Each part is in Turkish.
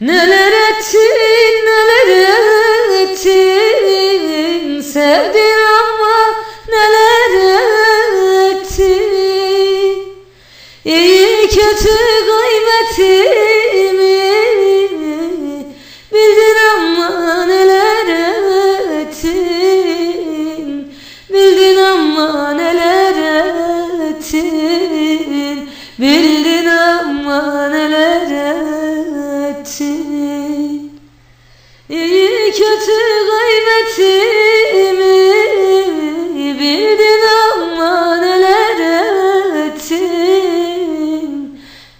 Neler ettin neler ettin? Sevdin ama neler ettin? İyi kötü kıymetimi Bildin ama neler ettin? Bildin ama neler ettin? Bildin İyi kötü kıymetimi Bildin ama neler ettin?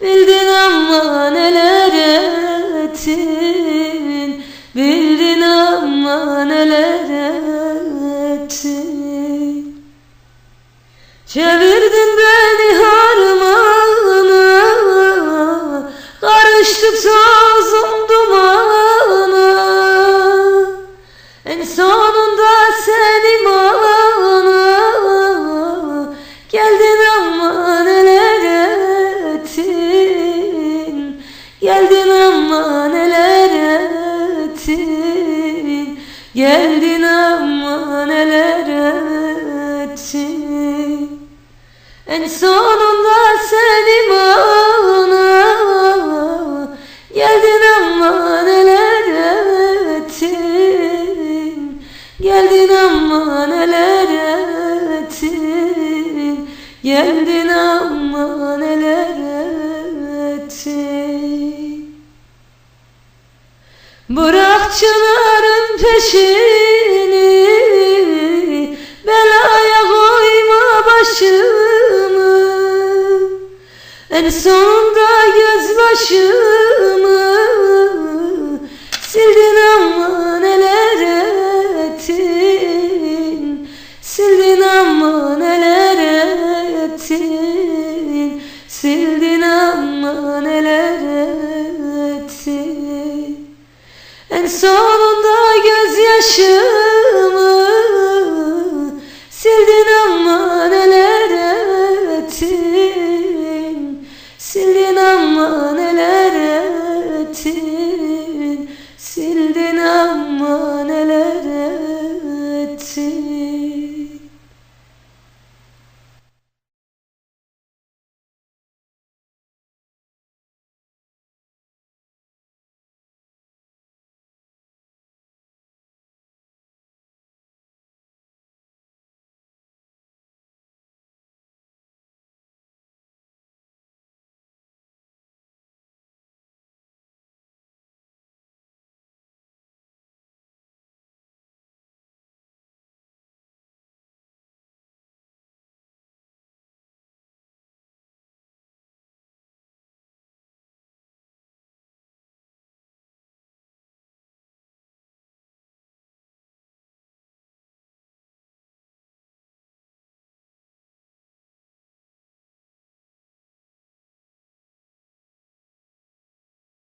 Bildin ama neler ettin? Bildin ama neler ettin? Çevirdin beni harmana Karıştık sazım Geldin ama neler ettin? Geldin ama neler ettin? En sonunda sen imana Geldin ama neler ettin? Geldin ama neler ettin? Geldin ama neler Bırak çınarın peşini Belaya koyma başımı. En sonunda göz başımı Sildin ama neler ettin Sildin ama neler ettin Sildin ama neler ettin en sonunda gözyaşı